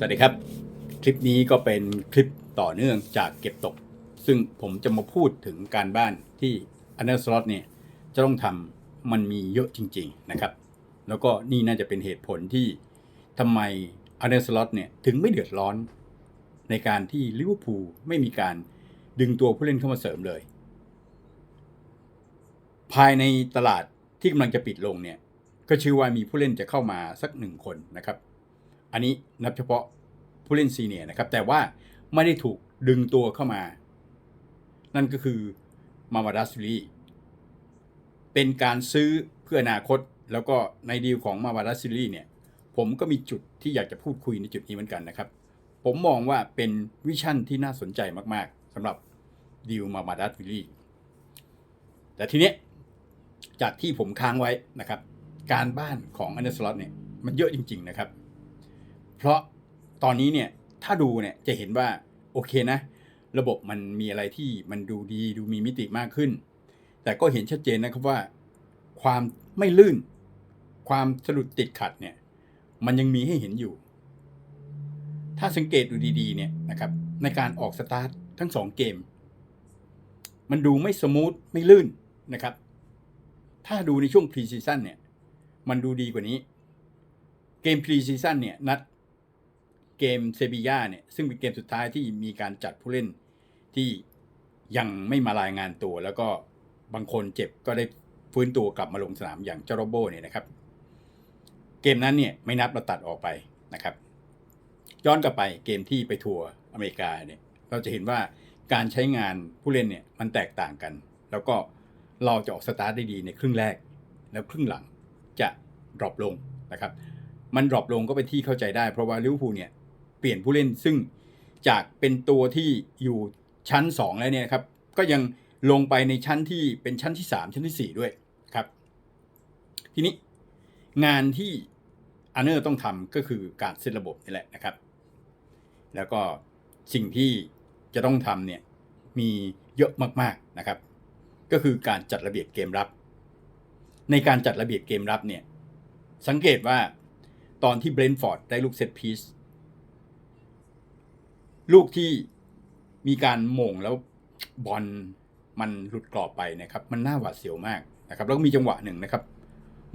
สวัสดีครับ คลิปนี้ก็เป็นคลิปต่อเนื่องจากเก็บตก ซึ่งผมจะมาพูดถึงการบ้านที่อันเดอร์สล็อตเนี่ยจะต้องทำมันมีเยอะจริง ๆนะครับ แล้วก็นี่น่าจะเป็นเหตุผลที่ทำไมอันเดอร์สล็อตเนี่ยถึงไม่เดือดร้อน ในการที่ลิเวอร์พูลไม่มีการดึงตัวผู้เล่นเข้ามาเสริมเลย ภายในตลาดที่กำลังจะปิดลงเนี่ยก็ชื่อว่ามีผู้เล่นจะเข้ามาสักหนึ่งคนนะครับ อันนี้นับเฉพาะผู้เล่นซีเนียนะครับ แต่ว่าไม่ได้ถูกดึงตัวเข้ามา นั่นก็คือมามาดัสลีเป็นการซื้อเพื่ออนาคต แล้วก็ในดีลของมามาดัสลีเนี่ย ผมก็มีจุดที่อยากจะพูดคุยในจุดนี้เหมือนกันนะครับ ผมมองว่าเป็นวิชั่นที่น่าสนใจมากๆสำหรับดีลมามาดัสลีแต่ทีเนี้ยจากที่ผมค้างไว้นะครับ การบ้านของอันเดอร์สล็อตเนี่ยมันเยอะจริง ๆ นะครับ เพราะตอนนี้เนี่ยถ้าดูเนี่ยจะเห็นว่าโอเคนะ ระบบมันมีอะไรที่มันดูดีดูมีมิติมากขึ้น แต่ก็เห็นชัดเจนนะครับว่า ความไม่ลื่น ความสะดุดติดขัดเนี่ย มันยังมีให้เห็นอยู่ ถ้าสังเกตดูดีๆเนี่ยนะครับ ในการออกสตาร์ททั้งสองเกม มันดูไม่สมูทไม่ลื่นนะครับ ถ้าดูในช่วงพรีซีซั่นเนี่ย มันดูดีกว่านี้ เกมพรีซีซั่นเนี่ยนัด เกมเซบีย่าเนี่ยซึ่งเป็นเกมสุดท้ายที่มีการจัดผู้เล่นที่ยังไม่มารายงานตัว แล้วก็บางคนเจ็บก็ได้ฟื้นตัวกลับมาลงสนามอย่างเจาโรโบเนี่ยนะครับ เกมนั้นเนี่ยไม่นับเราตัดออกไปนะครับ ย้อนกลับไปเกมที่ไปทัวร์อเมริกาเนี่ยเราจะเห็นว่าการใช้งานผู้เล่นเนี่ยมันแตกต่างกัน แล้วก็เราจะออกสตาร์ทได้ดีในครึ่งแรก แล้วครึ่งหลังจะดรอปลงนะครับ มันดรอปลงก็เป็นที่เข้าใจได้เพราะว่าลิเวอร์พูลเนี่ย เปลี่ยนผู้เล่นซึ่งจากเป็นตัวที่อยู่ชั้น 2 แล้วเนี่ยครับ ก็ยังลงไปในชั้นที่เป็นชั้นที่ 3 ชั้นที่ 4 ด้วยครับ ทีนี้งานที่อันเนอร์ต้องทำก็คือการเซตระบบนี่แหละนะครับ แล้วก็สิ่งที่จะต้องทำเนี่ยมีเยอะมากๆนะครับ ก็คือการจัดระเบียบเกมรับ ในการจัดระเบียบเกมรับเนี่ยสังเกตว่าตอนที่เบรนท์ฟอร์ดได้ลูกเซตพีซ ลูกที่มีการหม่งแล้วบอลมันหลุดกรอบไปนะครับ มันน่าหวาดเสียวมากนะครับ แล้วก็มีจังหวะหนึ่งนะครับ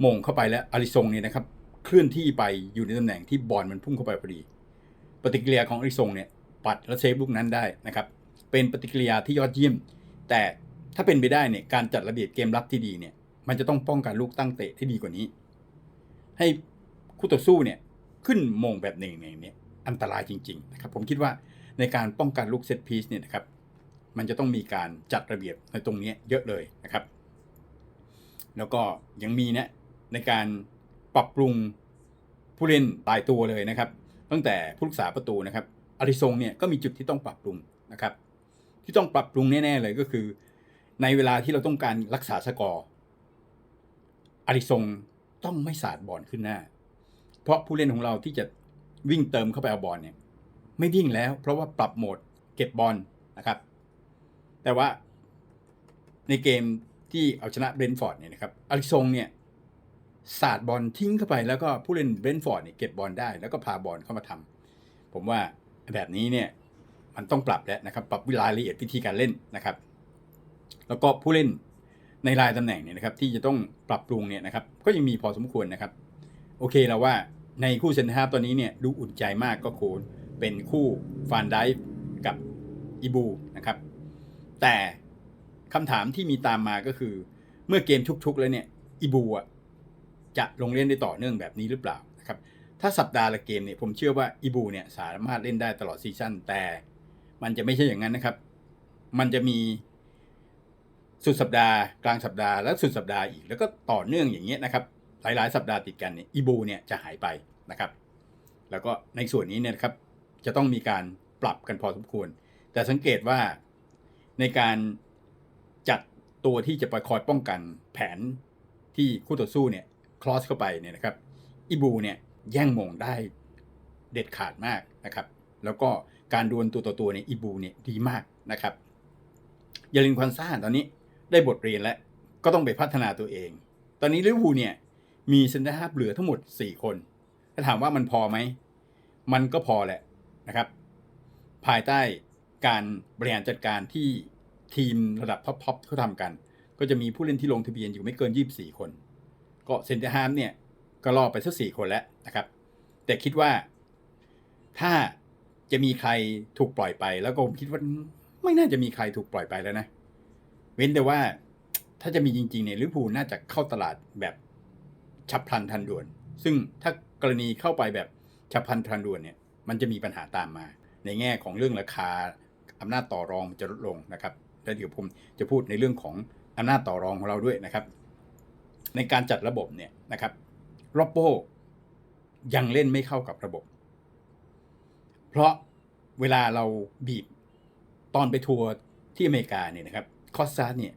หม่งเข้าไปแล้วอาริซงเนี่ยนะครับ เคลื่อนที่ไปอยู่ในตำแหน่งที่บอลมันพุ่งเข้าไปพอดี ปฏิกิริยาของอาริซงเนี่ย ปัดและเซฟลูกนั้นได้นะครับ เป็นปฏิกิริยาที่ยอดเยี่ยม แต่ถ้าเป็นไปได้เนี่ยการจัดระเบียบเกมรับที่ดีเนี่ย มันจะต้องป้องกันลูกตั้งเตะที่ดีกว่านี้ ให้คู่ต่อสู้เนี่ยขึ้นมงแบบหนึ่งเนี่ยอันตรายจริง ๆ นะครับ ผมคิดว่า ในการป้องกันลูกเซตพีซเนี่ยนะครับมันจะต้องมีการจัดระเบียบในตรงนี้เยอะเลยนะครับ แล้วก็ยังมีนะในการปรับปรุงผู้เล่นตายตัวเลยนะครับ ตั้งแต่ผู้รักษาประตูนะครับอาริซงเนี่ยก็มีจุดที่ต้องปรับปรุงนะครับ ที่ต้องปรับปรุงแน่ ๆ เลยก็คือ ในเวลาที่เราต้องการรักษาสกอร์อาริซงต้องไม่สาดบอลขึ้นหน้า เพราะผู้เล่นของเราที่จะวิ่งเติมเข้าไปเอาบอลเนี่ย ไม่วิ่งแล้ว เพราะว่าปรับโหมดเก็บบอลนะครับ แต่ว่าในเกมที่เอาชนะเบรนท์ฟอร์ดเนี่ยนะครับอาริซงเนี่ยสาดบอลทิ้งเข้าไปแล้วก็ผู้เล่นเบรนท์ฟอร์ดเนี่ยเก็บบอลได้ แล้วก็พาบอลเข้ามาทำผมว่าแบบนี้เนี่ยมันต้องปรับแล้วนะครับ ปรับรายละเอียดวิธีการเล่นนะครับ แล้วก็ผู้เล่นในรายตำแหน่งเนี่ยนะครับที่จะต้องปรับปรุงเนี่ยนะครับก็ยังมีพอสมควรนะครับ โอเคแล้วว่าในคู่เซนเตอร์ฮาฟตอนนี้เนี่ยดูอุ่นใจมากก็โคน เป็นคู่ฟานไดฟ์กับอีบูนะครับ แต่คำถามที่มีตามมาก็คือ เมื่อเกมชุกๆแล้วเนี่ยอีบูอะจะลงเล่นได้ต่อเนื่องแบบนี้หรือเปล่านะครับ ถ้าสัปดาห์ละเกมเนี่ยผมเชื่อว่าอีบูเนี่ยสามารถเล่นได้ตลอดซีซั่นแต่มันจะไม่ใช่อย่างนั้นนะครับ มันจะมีสุดสัปดาห์กลางสัปดาห์และสุดสัปดาห์อีก แล้วก็ต่อเนื่องอย่างเงี้ยนะครับ หลายๆ สัปดาห์ติดกันเนี่ยอีบูเนี่ยจะหายไปนะครับ แล้วก็ในส่วนนี้เนี่ยครับ จะต้องมีการปรับกันพอสมควร แต่สังเกตว่าในการจัดตัวที่จะไปคอยป้องกันแผนที่คู่ต่อสู้เนี่ยคลอสเข้าไปเนี่ยนะครับอีบูเนี่ยแย่งมงได้เด็ดขาดมากนะครับ แล้วก็การดวลตัวต่อตัวเนี่ยอีบูเนี่ยดีมากนะครับยาลินควันซ่าตอนนี้ได้บทเรียนแล้วก็ต้องไปพัฒนาตัวเอง ตอนนี้ลิเวอร์พูลเนี่ยมีเซนเตอร์ฮาฟเหลือทั้งหมด 4 คน ถ้าถามว่ามันพอไหม มันก็พอแหละ นะครับ ภายใต้การบริหารจัดการที่ทีมระดับท็อปๆเขาทำกัน ก็จะมีผู้เล่นที่ลงทะเบียนอยู่ไม่เกิน 24 คน ก็เซนเตอร์ฮามเนี่ยก็รอไปสักสี่คนแล้วนะครับ แต่คิดว่าถ้าจะมีใครถูกปล่อยไป แล้วก็ผมคิดว่าไม่น่าจะมีใครถูกปล่อยไปแล้วนะ เว้นแต่ว่าถ้าจะมีจริงๆเนี่ยลิเวอร์พูลน่าจะเข้าตลาดแบบฉับพลันทันด่วน ซึ่งถ้ากรณีเข้าไปแบบฉับพลันทันด่วนเนี่ย มันจะมีปัญหาตามมา ในแง่ของเรื่องราคาอำนาจต่อรองจะลดลงนะครับแล้วเดี๋ยวผมจะพูดในเรื่องของอำนาจต่อรองของเราด้วยนะครับ ในการจัดระบบเนี่ยนะครับโรบโบยังเล่นไม่เข้ากับระบบ เพราะเวลาเราบีบตอนไปทัวร์ที่อเมริกาเนี่ยนะครับคอสซาเนี่ย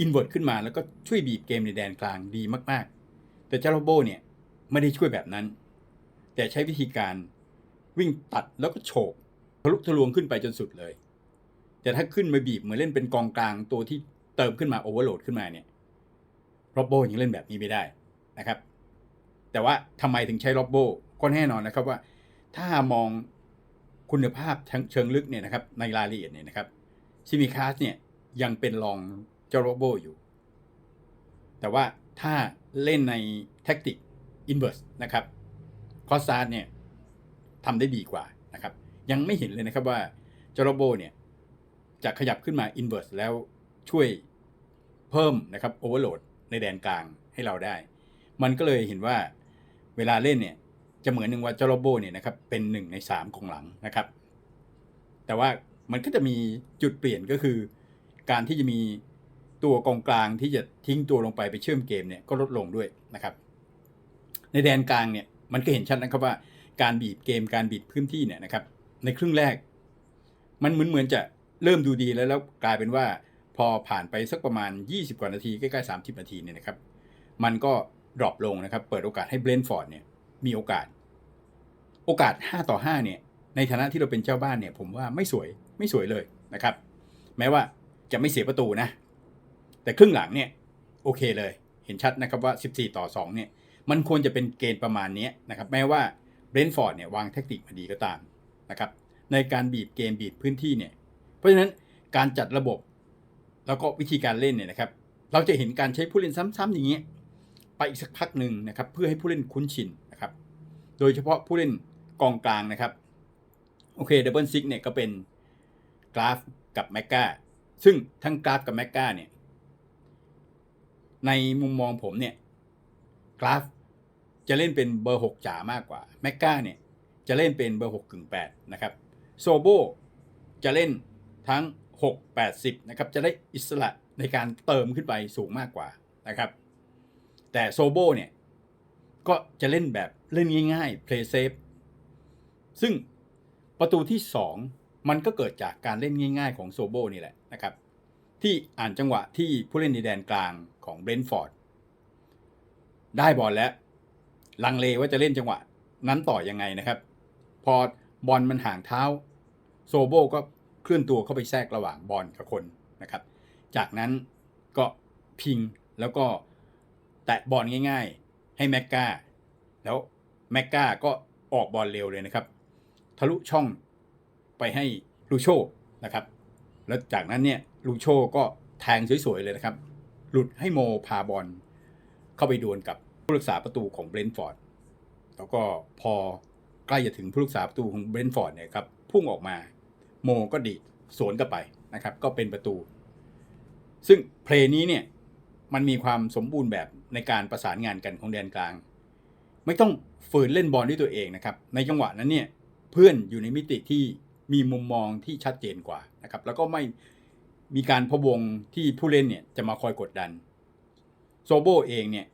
อินเวอร์ตขึ้นมาแล้วก็ช่วยบีบเกมในแดนกลางดีมาก ๆ แต่เจาโรโบเนี่ยไม่ได้ช่วยแบบนั้น แต่ใช้วิธีการ วิ่งตัดแล้วก็โฉบทะลุทะลวงขึ้นไปจนสุดเลย แต่ถ้าขึ้นมาบีบเหมือนเล่นเป็นกองกลางตัวที่เติมขึ้นมาโอเวอร์โหลดขึ้นมาเนี่ยโรบโบยังเล่นแบบนี้ไม่ได้นะครับ แต่ว่าทำไมถึงใช้โรบโบก็แน่นอนนะครับว่า ถ้ามองคุณภาพทั้งเชิงลึกเนี่ยนะครับ ในรายละเอียดเนี่ยนะครับซิมิคาสเนี่ยยังเป็นรองเจ้าโรโบอยู่ แต่ว่าถ้าเล่นในแท็กติกอินเวอร์สนะครับคอสซาร์เนี่ย ทำได้ดีกว่านะครับ ยังไม่เห็นเลยนะครับว่าเจาโรโบเนี่ยจะขยับขึ้นมาอินเวอร์สแล้วช่วยเพิ่มนะครับโอเวอร์โหลดในแดนกลางให้เราได้ มันก็เลยเห็นว่าเวลาเล่นเนี่ยจะเหมือนหนึ่งว่าเจาโรโบเนี่ยนะครับเป็นหนึ่งในสามของหลังนะครับ แต่ว่ามันก็จะมีจุดเปลี่ยนก็คือ การที่จะมีตัวกองกลางที่จะทิ้งตัวลงไปไปเชื่อมเกมเนี่ยก็ลดลงด้วยนะครับ ในแดนกลางเนี่ยมันก็เห็นชัดนะครับว่า การบีบเกมการบีบพื้นที่เนี่ยนะครับ ในครึ่งแรก มันเหมือนเหมือนจะเริ่มดูดีแล้วแล้วกลายเป็นว่าพอผ่านไปสักประมาณ 20 กว่านาทีใกล้ๆ30 นาทีเนี่ยนะครับ มันก็ดรอปลงนะครับ เปิดโอกาสให้เบรนฟอร์ดเนี่ยมีโอกาส โอกาส 5 ต่อ 5 เนี่ย ในฐานะที่เราเป็นเจ้าบ้านเนี่ย ผมว่าไม่สวยไม่สวยเลยนะครับ แม้ว่าจะไม่เสียประตูนะ แต่ครึ่งหลังเนี่ยโอเคเลย เห็นชัดนะครับว่า 14 ต่อ 2 เนี่ย มันควรจะเป็นเกณฑ์ประมาณนี้นะครับ แม้ว่า เบรนท์ฟอร์ดเนี่ยวางแทคติกมาดีก็ตามนะครับในการบีบเกมบีบพื้นที่เนี่ยเพราะฉะนั้นการจัดระบบแล้วก็วิธีการเล่นเนี่ยนะครับ เราจะเห็นการใช้ผู้เล่นซ้ำๆอย่างเงี้ยไปอีกสักพักหนึ่งนะครับ เพื่อให้ผู้เล่นคุ้นชินนะครับ โดยเฉพาะผู้เล่นกองกลางนะครับโอเคดับเบิลซิกเนี่ยก็เป็นกราฟกับแมกกาซึ่งทั้งกราฟกับแมกกาเนี่ยในมุมมองผมเนี่ยกราฟ จะเล่นเป็นเบอร์6จ๋ามากกว่าแมกกาเนี่ยจะเล่นเป็นเบอร์6กึ่ง8นะครับโซโบจะเล่นทั้ง 6 80นะครับจะได้อิสระในการเติมขึ้นไปสูงมากกว่านะครับแต่โซโบเนี่ยก็จะเล่นแบบเล่นง่ายๆ play safe ซึ่งประตูที่ 2 มันก็เกิดจากการเล่นง่ายๆของโซโบนี่แหละนะครับ ที่อ่านจังหวะที่ผู้เล่นในแดนกลางของเบรนฟอร์ดได้บอลแล้ว ลังเลว่าจะเล่นจังหวะ นั้นต่อยังไงนะครับ พอบอลมันห่างเท้า โซโบก็เคลื่อนตัวเข้าไปแทรกระหว่างบอลกับคนนะครับ จากนั้นก็พิงแล้วก็แตะบอลง่าย ๆ ให้แม็กกาแล้วแม็กกาก็ออกบอลเร็วเลยนะครับ ทะลุช่องไปให้ลูโชนะครับ แล้วจากนั้นเนี่ยลูโชก็แทงสวยๆเลยนะครับ หลุดให้โมพาบอลเข้าไปดวลกับ ผู้รักษาประตูของเบรนท์ฟอร์ดแล้วก็พอใกล้จะถึงผู้รักษาประตูของเบรนท์ฟอร์ดเนี่ยครับพุ่งออกมาโมก็ดีดสวนกลับไปนะครับ ก็เป็นประตู ซึ่งเพลย์นี้เนี่ยมันมีความสมบูรณ์แบบในการประสานงานกันของแดนกลาง ไม่ต้องฝืนเล่นบอลด้วยตัวเองนะครับ ในจังหวะนั้นเนี่ยเพื่อนอยู่ในมิติที่มีมุมมองที่ชัดเจนกว่านะครับ แล้วก็ไม่มีการพะวงที่ผู้เล่นเนี่ยจะมาคอยกดดัน โซโบเองเนี่ย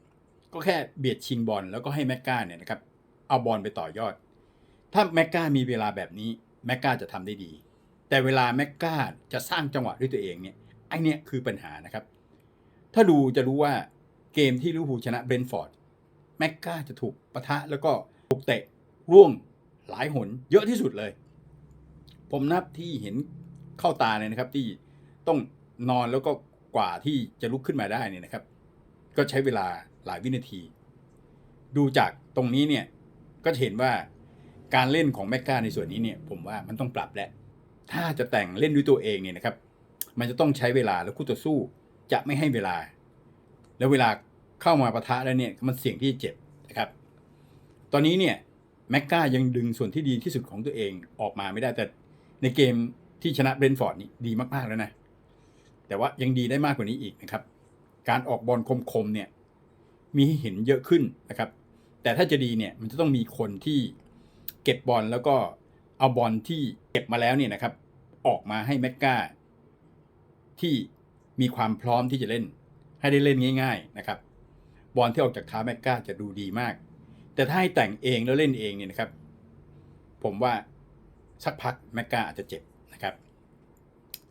ก็แค่เบียดชิงบอลแล้วก็ให้แมกกาเนี่ยนะครับเอาบอลไปต่อยอด ถ้าแมกกามีเวลาแบบนี้แมกกาจะทำได้ดี แต่เวลาแมกกาจะสร้างจังหวะด้วยตัวเองเนี่ยไอเนี่ยคือปัญหานะครับ ถ้าดูจะรู้ว่าเกมที่ลิเวอร์พูลชนะเบรนท์ฟอร์ดแมกกาจะถูกปะทะแล้วก็ถูกเตะร่วงหลายหนเยอะที่สุดเลย ผมนับที่เห็นเข้าตาเลยนะครับที่ต้องนอนแล้วก็กว่าที่จะลุกขึ้นมาได้เนี่ยนะครับ ก็ใช้เวลา หลายวินาที ดูจากตรงนี้เนี่ยก็จะเห็นว่าการเล่นของแมกกาในส่วนนี้เนี่ยผมว่ามันต้องปรับแล้วถ้าจะแต่งเล่นด้วยตัวเองเนี่ยนะครับ มันจะต้องใช้เวลาแล้วคู่ต่อสู้จะไม่ให้เวลา แล้วเวลาเข้ามาปะทะแล้วเนี่ยมันเสี่ยงที่จะเจ็บนะครับ ตอนนี้เนี่ยแมกกายังดึงส่วนที่ดีที่สุดของตัวเองออกมาไม่ได้แต่ในเกมที่ชนะเบรนฟอร์ดนี่ดีมากๆแล้วนะ แต่ว่ายังดีได้มากกว่านี้อีกนะครับ การออกบอลคมๆเนี่ย มีให้เห็นเยอะขึ้นนะครับ แต่ถ้าจะดีเนี่ยมันจะต้องมีคนที่เก็บบอลแล้วก็เอาบอลที่เก็บมาแล้วเนี่ยนะครับ ออกมาให้แมกกาที่มีความพร้อมที่จะเล่น ให้ได้เล่นง่าย ๆนะครับ บอลที่ออกจากเท้าแมกกาจะดูดีมาก แต่ถ้าให้แต่งเองแล้วเล่นเองเนี่ยนะครับ ผมว่าสักพักแมกกาอาจจะเจ็บนะครับ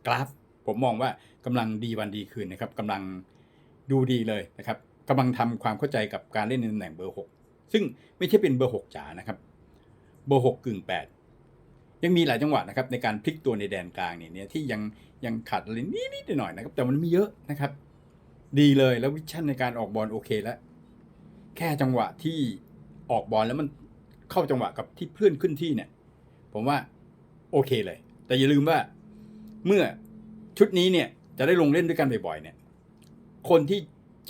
กราฟผมมองว่ากำลังดีวันดีคืนนะครับกำลังดูดีเลยนะครับ กำลังทำความเข้าใจกับการเล่นในตำแหน่งเบอร์ 6 ซึ่งไม่ใช่เป็นเบอร์ 6จ๋านะครับเบอร์ 6 กึ่ง 8 ยังมีหลายจังหวะนะครับในการพลิกตัวในแดนกลางเนี่ยที่ยังยังขาดอะไรนิดๆหน่อยๆนะครับแต่มันมีเยอะนะครับ ดีเลยแล้ววิชั่นในการออกบอลโอเคแล้วแค่จังหวะที่ออกบอลแล้วมันเข้าจังหวะกับที่เพื่อนขึ้นที่เนี่ย ผมว่าโอเคเลย แต่อย่าลืมว่าเมื่อชุดนี้เนี่ยจะได้ลงเล่นด้วยกันบ่อยๆเนี่ย คนที่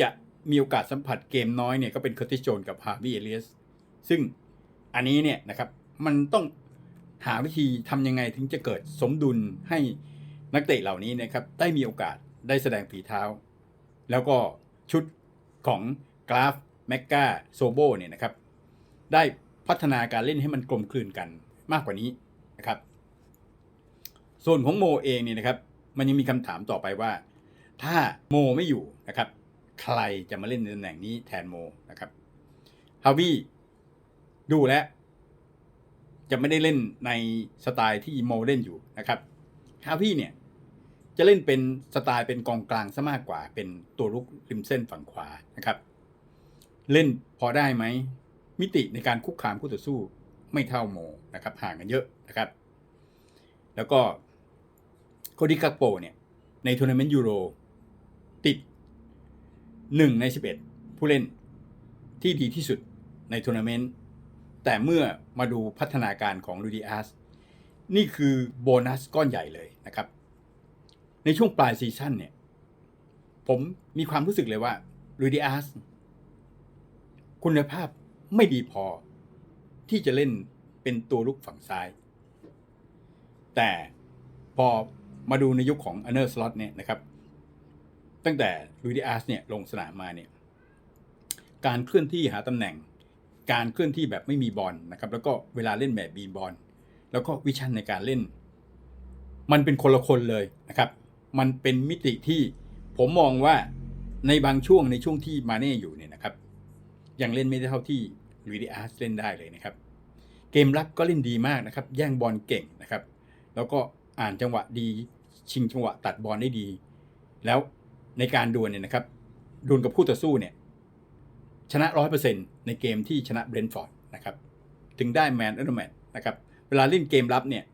จะ มีโอกาสสัมผัสเกมน้อยเนี่ยก็เป็นเคอร์ติสโจนกับฮาร์วีเอเลียสซึ่งอันนี้เนี่ยนะครับมันต้องหาวิธีทำยังไงถึงจะเกิดสมดุลให้นักเตะเหล่านี้นะครับได้มีโอกาสได้แสดงฝีเท้า แล้วก็ชุดของกราฟแมกกาโซโบเนี่ยนะครับได้พัฒนาการเล่นให้มันกลมกลืนกันมากกว่านี้นะครับส่วนของโมเองเนี่ยนะครับ มันยังมีคำถามต่อไปว่า ถ้าโมไม่อยู่นะครับ ใครจะมาเล่นในตำแหน่งนี้แทนโมนะครับฮาวิดูแล้วจะไม่ได้เล่นในสไตล์ที่โมเล่นอยู่นะครับฮาวิเนี่ยจะเล่นเป็นสไตล์เป็นกองกลางซะมากกว่า เป็นตัวลุกริมเส้นฝั่งขวานะครับ เล่นพอได้ไหม มิติในการคุกคามคู่ต่อสู้ไม่เท่าโมนะครับห่างกันเยอะนะครับ แล้วก็โคดิกักโปเนี่ยในทัวร์นาเมนต์ยูโร 1 ใน 11 ผู้เล่นที่ดีที่สุดในทัวร์นาเมนต์แต่เมื่อมาดูพัฒนาการของลูดิอาสนี่คือโบนัสก้อนใหญ่เลยนะครับ ในช่วงปลายซีซั่นเนี่ย ผมมีความรู้สึกเลยว่าลูดิอาสคุณภาพไม่ดีพอที่จะเล่นเป็นตัวลุกฝั่งซ้าย แต่พอมาดูในยุคของอันเนอร์สล็อตเนี่ยนะครับ ตั้งแต่ลูดิอาสเนี่ยลงสนามมาเนี่ยการเคลื่อนที่หาตำแหน่ง การเคลื่อนที่แบบไม่มีบอลนะครับ แล้วก็เวลาเล่นแบบบีบอลแล้วก็วิชั่นในการเล่น มันเป็นคนละคนเลยนะครับ มันเป็นมิติที่ผมมองว่าในบางช่วงในช่วงที่มาเน่อยู่เนี่ยนะครับ ยังเล่นไม่ได้เท่าที่ลูดิอาสเล่นได้เลยนะครับ เกมรับก็เล่นดีมากนะครับ แย่งบอลเก่งนะครับ แล้วก็อ่านจังหวะดี ชิงจังหวะตัดบอลได้ดี แล้ว ในการดวลเนี่ยนะครับดวลกับคู่ต่อสู้เนี่ยชนะร้อยเปอร์เซ็นต์ในเกมที่ชนะเบรนฟอร์ดนะครับถึงได้แมนเออร์แมนนะครับเวลาเล่นเกมรับเนี่ย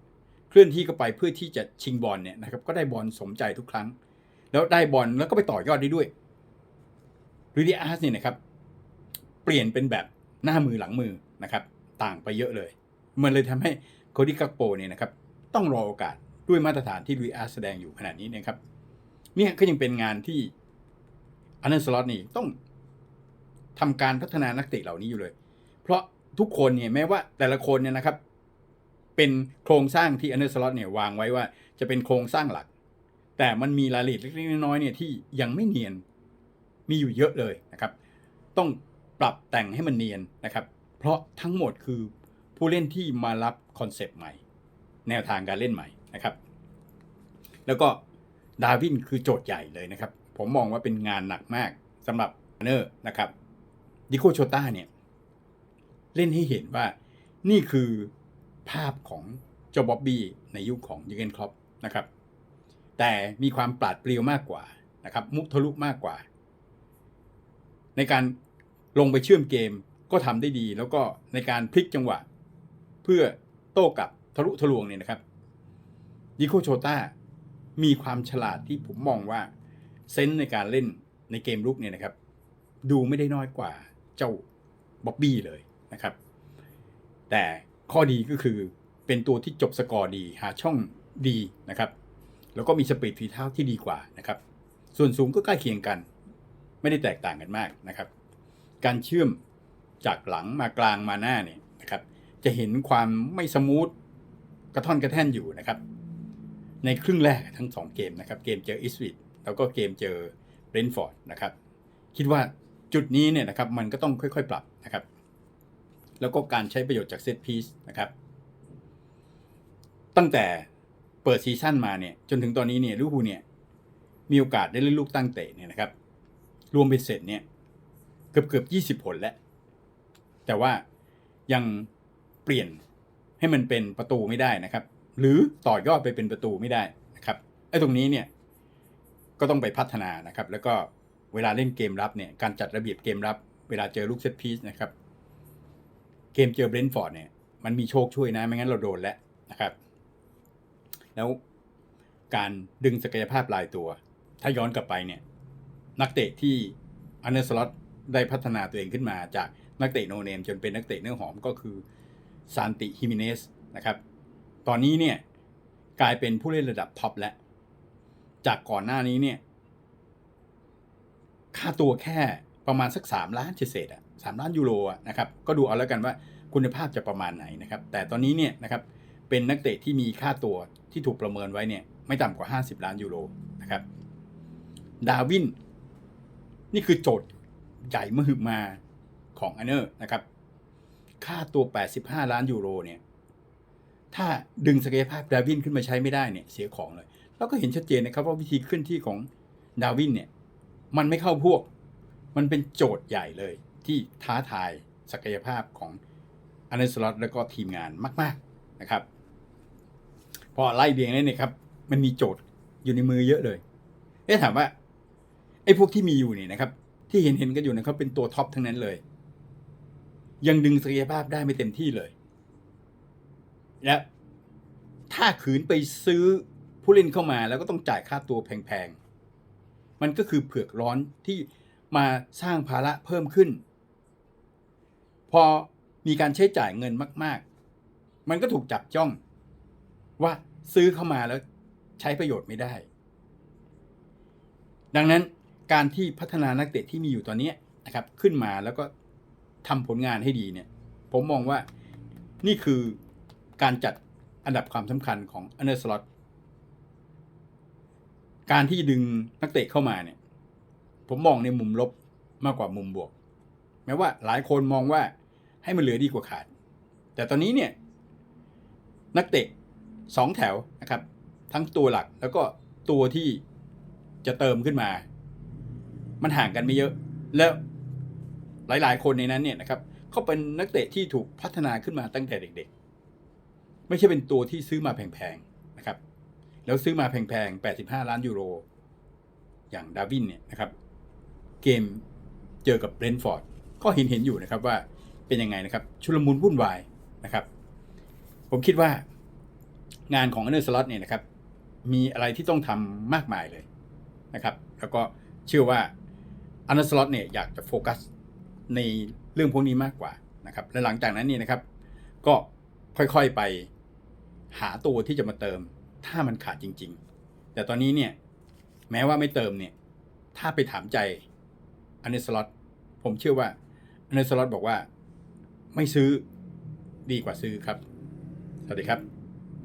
เคลื่อนที่เข้าไปเพื่อที่จะชิงบอลเนี่ยนะครับก็ได้บอลสมใจทุกครั้ง แล้วได้บอลแล้วก็ไปต่อยอดได้ด้วยลูดิอาสเนี่ยนะครับเปลี่ยนเป็นแบบหน้ามือหลังมือนะครับต่างไปเยอะเลย มันเลยทำให้โคดิกักโปเนี่ยนะครับต้องรอโอกาสด้วยมาตรฐานที่ลุยอาร์แสดงอยู่ขนาดนี้นะครับ เนี่ยก็ยังเป็นงานที่อันเนอร์สล็อตนี่ต้องทำการพัฒนานักเตะเหล่านี้อยู่เลย เพราะทุกคนเนี่ยแม้ว่าแต่ละคนเนี่ยนะครับ เป็นโครงสร้างที่อันเนอร์สล็อตเนี่ยวางไว้ว่าจะเป็นโครงสร้างหลัก แต่มันมีรายละเอียดเล็กๆน้อยๆเนี่ยที่ยังไม่เนียนมีอยู่เยอะเลยนะครับ ต้องปรับแต่งให้มันเนียนนะครับ เพราะทั้งหมดคือผู้เล่นที่มารับคอนเซปต์ใหม่ แนวทางการเล่นใหม่นะครับ แล้วก็ ดาวินคือโจทย์ใหญ่เลยนะครับ ผมมองว่าเป็นงานหนักมากสำหรับเนอร์นะครับดิโคโชต้าเนี่ย เล่นให้เห็นว่านี่คือภาพของเจ้าบ๊อบบี้ในยุคของยูเกนครอปนะครับ แต่มีความปราดเปรียวมากกว่านะครับ มุกทะลุมากกว่า ในการลงไปเชื่อมเกมก็ทำได้ดี แล้วก็ในการพลิกจังหวะ เพื่อโต้กลับทะลุทะลวงเนี่ยนะครับดิโคโชต้า มีความฉลาดที่ผมมองว่าเซนส์ในการเล่นในเกมลุกเนี่ยนะครับ ดูไม่ได้น้อยกว่าเจ้าบ๊อบบี้เลยนะครับ แต่ข้อดีก็คือเป็นตัวที่จบสกอร์ดีหาช่องดีนะครับ แล้วก็มีสปีดฝีเท้าที่ดีกว่านะครับ ส่วนสูงก็ใกล้เคียงกัน ไม่ได้แตกต่างกันมากนะครับ การเชื่อมจากหลังมากลางมาหน้าเนี่ยนะครับ จะเห็นความไม่สมูทกระท่อนกระแท่นอยู่นะครับ ในครึ่งแรกทั้งสองเกมนะครับ เกมเจออิสวิตแล้วก็เกมเจอเบรนฟอร์ดนะครับ คิดว่าจุดนี้เนี่ยนะครับมันก็ต้องค่อยๆ ปรับนะครับ แล้วก็การใช้ประโยชน์จากเซตพีซนะครับ ตั้งแต่เปิดซีซั่นมาเนี่ยจนถึงตอนนี้เนี่ยลิเวอร์พูลเนี่ยมีโอกาสได้เล่นลูกตั้งเตะเนี่ยนะครับ รวมเป็นเสร็จเนี่ยเกือบเกือบยี่สิบผลแล้ว แต่ว่ายังเปลี่ยนให้มันเป็นประตูไม่ได้นะครับ หรือต่อยอดไปเป็นประตูไม่ได้นะครับไอ้ตรงนี้เนี่ยก็ต้องไปพัฒนานะครับ แล้วก็เวลาเล่นเกมรับเนี่ยการจัดระเบียบเกมรับ เวลาเจอลูกเซตพีซนะครับ เกมเจอเบรนท์ฟอร์ดเนี่ยมันมีโชคช่วยนะไม่งั้นเราโดนแล้วนะครับ แล้วการดึงศักยภาพลายตัว ถ้าย้อนกลับไปเนี่ย นักเตะที่อันเดอร์สล็อตได้พัฒนาตัวเองขึ้นมาจากนักเตะโนเนมจนเป็นนักเตะเนื้อหอมก็คือซานติฮิมิเนสนะครับ ตอนนี้เนี่ยกลายเป็นผู้เล่นระดับท็อปแล้ว จากก่อนหน้านี้เนี่ย ค่าตัวแค่ประมาณสัก 3 ล้านเศษอะสล้านยูโรอะนะครับ ก็ดูเอาแล้วกันว่าคุณภาพจะประมาณไหนนะครับ แต่ตอนนี้เนี่ยนะครับเป็นนักเตะที่มีค่าตัวที่ถูกประเมินไว้เนี่ยไม่ต่ำกว่า 50 ล้านยูโรนะครับ ดาวิน นี่คือโจทย์ใหญ่มหึมาของอันเนอร์นะครับ ค่าตัว 85 ล้านยูโรเนี่ย ถ้าดึงศักยภาพดาวินขึ้นมาใช้ไม่ได้เนี่ยเสียของเลยเราก็เห็นชัดเจนนะครับว่าวิธีขึ้นที่ของดาวินเนี่ยมันไม่เข้าพวก มันเป็นโจทย์ใหญ่เลยที่ท้าทายศักยภาพของอันเดอร์สลอตแล้วก็ทีมงานมาก ๆนะครับ พอไล่เรียงนี่เนี่ยครับ มันมีโจทย์อยู่ในมือเยอะเลยเอ๊ะถามว่าไอ้พวกที่มีอยู่เนี่ยนะครับ ที่เห็นเห็นกันอยู่นะครับเป็นตัวท็อปทั้งนั้นเลย ยังดึงศักยภาพได้ไม่เต็มที่เลย และถ้าขืนไปซื้อผู้เล่นเข้ามาแล้วก็ต้องจ่ายค่าตัวแพงๆ มันก็คือเผือกร้อนที่มาสร้างภาระเพิ่มขึ้น พอมีการใช้จ่ายเงินมาก ๆ มันก็ถูกจับจ้อง ว่าซื้อเข้ามาแล้วใช้ประโยชน์ไม่ได้ ดังนั้นการที่พัฒนานักเตะที่มีอยู่ตอนนี้นะครับ ขึ้นมาแล้วก็ทำผลงานให้ดีเนี่ย ผมมองว่านี่คือ การจัดอันดับความสำคัญของอันเดอร์สล็อตการที่ดึงนักเตะเข้ามาเนี่ย ผมมองในมุมลบมากกว่ามุมบวก แม้ว่าหลายคนมองว่าให้มันเหลือดีกว่าขาด แต่ตอนนี้เนี่ย นักเตะสองแถวนะครับ ทั้งตัวหลักแล้วก็ตัวที่จะเติมขึ้นมา มันห่างกันไม่เยอะ แล้วหลาย ๆ คนในนั้นเนี่ยนะครับเขาเป็นนักเตะที่ถูกพัฒนาขึ้นมาตั้งแต่เด็ก ๆ ไม่ใช่เป็นตัวที่ซื้อมาแพงๆนะครับ แล้วซื้อมาแพงๆ 85 ล้านยูโร อย่างดาวินเนี่ยนะครับ เกมเจอกับเบรนท์ฟอร์ดก็เห็นเห็นอยู่นะครับว่าเป็นยังไงนะครับ ชุลมุนวุ่นวายนะครับ ผมคิดว่างานของอันเดอร์สล็อตเนี่ยนะครับ มีอะไรที่ต้องทำมากมายเลยนะครับ แล้วก็เชื่อว่าอันเดอร์สล็อตเนี่ยอยากจะโฟกัสในเรื่องพวกนี้มากกว่านะครับ และหลังจากนั้นนี่นะครับ ก็ค่อยๆไป หาตัวที่จะมาเติม ถ้ามันขาดจริง ๆ แต่ตอนนี้เนี่ย แม้ว่าไม่เติมเนี่ย ถ้าไปถามใจอันเดอร์สล็อตผมเชื่อว่าอันเดอร์สล็อตบอกว่า ไม่ซื้อดีกว่าซื้อครับ สวัสดีครับ